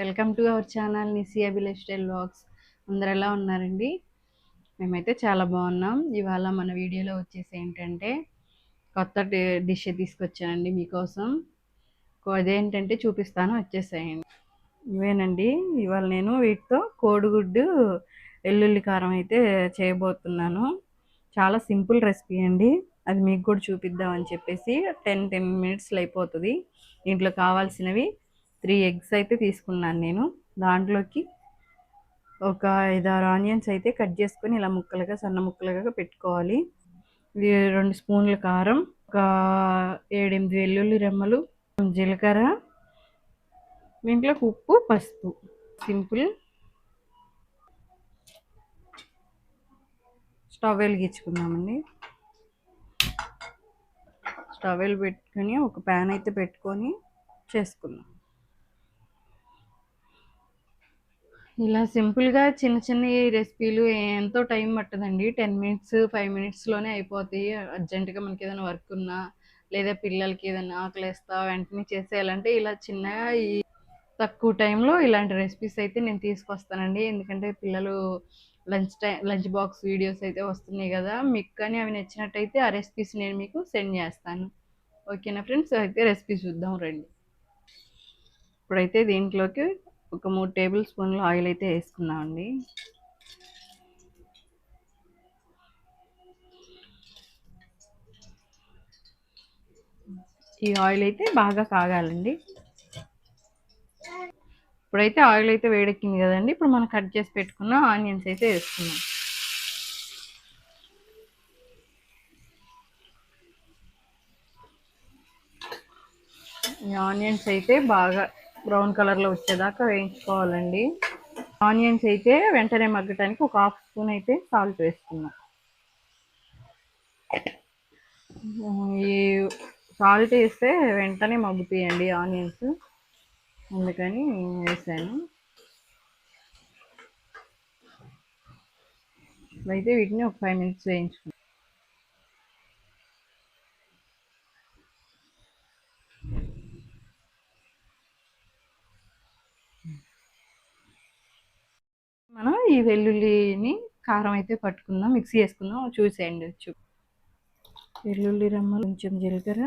Welcome to our channel నిసియా village style blogs అందరు ఎలా ఉన్నారండి? మేమైతే చాలా బాగున్నాం. ఇవాళ మన వీడియోలో వచ్చేసి ఏంటంటే కొత్త డిష్ తీసుకొచ్చానండి మీకోసం. అదేంటంటే చూపిస్తాను వచ్చేసేయండి. ఇవేనండి ఇవాళ నేను వీటితో కోడిగుడ్డు వెల్లుల్లి కారం అయితే చేయబోతున్నాను. చాలా సింపుల్ రెసిపీ అండి. అది మీకు కూడా చూపిద్దామని చెప్పేసి టెన్ టెన్ మినిట్స్లో అయిపోతుంది. దీంట్లో కావాల్సినవి త్రీ ఎగ్స్ అయితే తీసుకున్నాను నేను. దాంట్లోకి ఒక ఐదారు ఆనియన్స్ అయితే కట్ చేసుకొని ఇలా ముక్కలుగా సన్న ముక్కలుగా పెట్టుకోవాలి. రెండు స్పూన్ల కారం ఒక ఏడెనిమిది వెల్లుల్లి రెమ్మలు జీలకర్ర దీంట్లోకి ఉప్పు పసుపు. సింపుల్. స్టవ్ వెలిగించుకుందామండి. స్టవ్ వెలిగి పెట్టుకొని ఒక ప్యాన్ అయితే పెట్టుకొని చేసుకుందాం. ఇలా సింపుల్గా చిన్న చిన్న రెసిపీలు ఎంతో టైం పట్టదండి. టెన్ మినిట్స్ ఫైవ్ మినిట్స్లోనే అయిపోతాయి. అర్జెంటుగా మనకి ఏదైనా వర్క్ ఉన్నా లేదా పిల్లలకి ఏదైనా ఆకలిస్తా వెంటనే చేసేయాలంటే ఇలా చిన్నగా ఈ తక్కువ టైంలో ఇలాంటి రెసిపీస్ అయితే నేను తీసుకొస్తానండి. ఎందుకంటే పిల్లలు lunch time lunch box videos అయితే వస్తున్నాయి కదా! మీకు కానీ అవి నచ్చినట్టయితే ఆ రెసిపీస్ నేను మీకు సెండ్ చేస్తాను. ఓకేనా ఫ్రెండ్స్? అయితే రెసిపీ చూద్దాం రండి. ఇప్పుడైతే దీంట్లోకి ఒక మూడు టేబుల్ స్పూన్లు ఆయిల్ అయితే వేసుకున్నామండి ఈ ఆయిల్ అయితే బాగా కాగాలండి. ఇప్పుడైతే ఆయిల్ అయితే వేడెక్కింది కదండి. ఇప్పుడు మనం కట్ చేసి పెట్టుకున్న ఆనియన్స్ అయితే వేసుకున్నాం ఈ ఆనియన్స్ అయితే బాగా బ్రౌన్ కలర్లో వచ్చేదాకా వేయించుకోవాలండి. ఆనియన్స్ అయితే వెంటనే మగ్గటానికి ఒక హాఫ్ స్పూన్ అయితే సాల్ట్ వేసుకున్నాం ఈ సాల్ట్ వేస్తే వెంటనే మగ్గుతాయండి ఆనియన్స్. అందుకని వేసాను. అయితే వీటిని ఒక ఫైవ్ మినిట్స్ వేయించుకున్నాం. ఈ వెల్లుల్లిని కారం అయితే పట్టుకుందాం మిక్సీ వేసుకుందాం చూసేయండి వచ్చు. వెల్లుల్లి రమ్మలు కొంచెం జీలకర్ర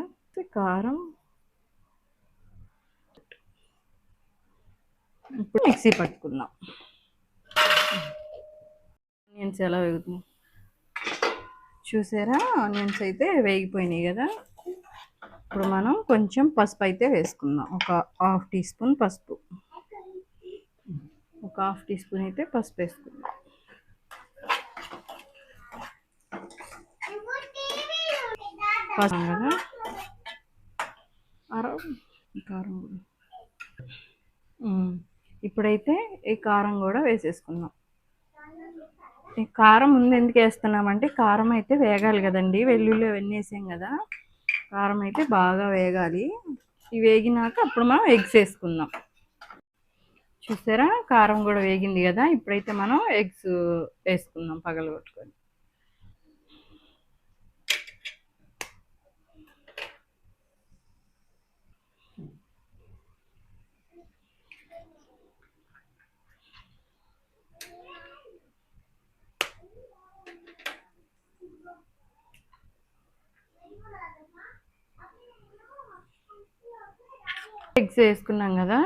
కారం. ఇప్పుడు మిక్సీ పట్టుకుందాం. ఆనియన్స్ ఎలా వేగుతుంది? చూసారా? ఆనియన్స్ అయితే వేగిపోయినాయి కదా. ఇప్పుడు మనం కొంచెం పసుపు అయితే వేసుకుందాం. ఒక హాఫ్ టీ స్పూన్ పసుపు. ఒక హాఫ్ టీ స్పూన్ అయితే పసుపు వేసుకుందాం పసుపు కదా కారం కూడా. ఇప్పుడైతే ఈ కారం కూడా వేసేసుకుందాం. ఈ కారం ముందు ఎందుకు వేస్తున్నామంటే కారం అయితే వేగాలి కదండి. వెల్లుల్లి అవన్నీ వేసాం కదా. కారం అయితే బాగా వేగాలి. ఇవి వేగినాక అప్పుడు మనం ఎగ్స్ వేసుకుందాం. చూసారా? కారం కూడా వేగింది కదా? ఇప్పుడైతే మనం ఎగ్స్ వేసుకుందాం పగలగొట్టుకొని ఎగ్స్ వేసుకున్నాం కదా?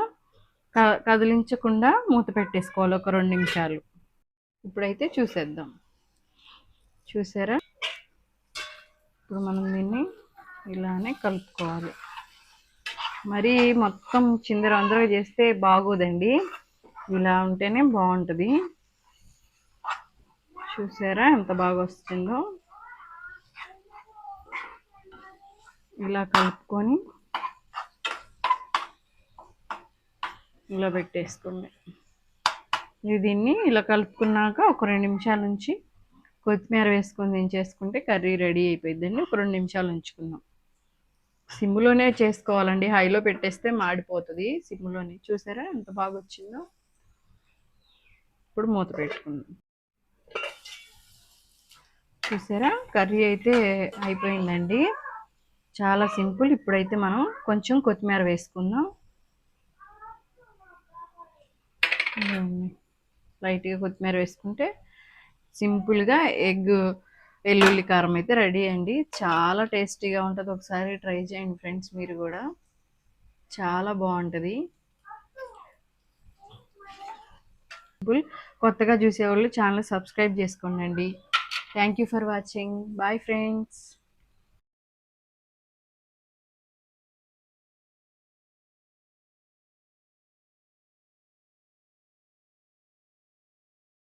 కదిలించకుండా మూత పెట్టేసుకోవాలి ఒక రెండు నిమిషాలు. ఇప్పుడైతే చూసేద్దాం. చూసారా? ఇప్పుడు మనం దీన్ని ఇలానే కలుపుకోవాలి. మరి మొత్తం చిందర అందరూ చేస్తే బాగోదండి. ఇలా ఉంటేనే బాగుంటుంది. చూసారా ఎంత బాగా వస్తుందో? ఇలా కలుపుకొని ఇలా పెట్టేసుకోండి ఇది దీన్ని ఇలా కలుపుకున్నాక ఒక రెండు నిమిషాల నుంచి కొత్తిమీర వేసుకొని దించేసుకుంటే కర్రీ రెడీ అయిపోయిందండి ఒక రెండు నిమిషాలు ఉంచుకుందాం. సిమ్లోనే చేసుకోవాలండి. హైలో పెట్టేస్తే మాడిపోతుంది సిమ్లోనే. చూసారా ఎంత బాగా వచ్చిందో? ఇప్పుడు మూత పెట్టుకుందాం. చూసారా? కర్రీ అయితే అయిపోయిందండి. చాలా సింపుల్. ఇప్పుడైతే మనం కొంచెం కొత్తిమీర వేసుకుందాం. లైట్గా కొత్తిమీర వేసుకుంటే సింపుల్గా ఎగ్ వెల్లుల్లి కారం అయితే రెడీ అండి. చాలా టేస్టీగా ఉంటుంది. ఒకసారి ట్రై చేయండి ఫ్రెండ్స్ మీరు కూడా. చాలా బాగుంటుంది. సింపుల్ కొత్తగా చూసేవాళ్ళు ఛానల్ సబ్స్క్రైబ్ చేసుకోండి. Thank you for watching bye friends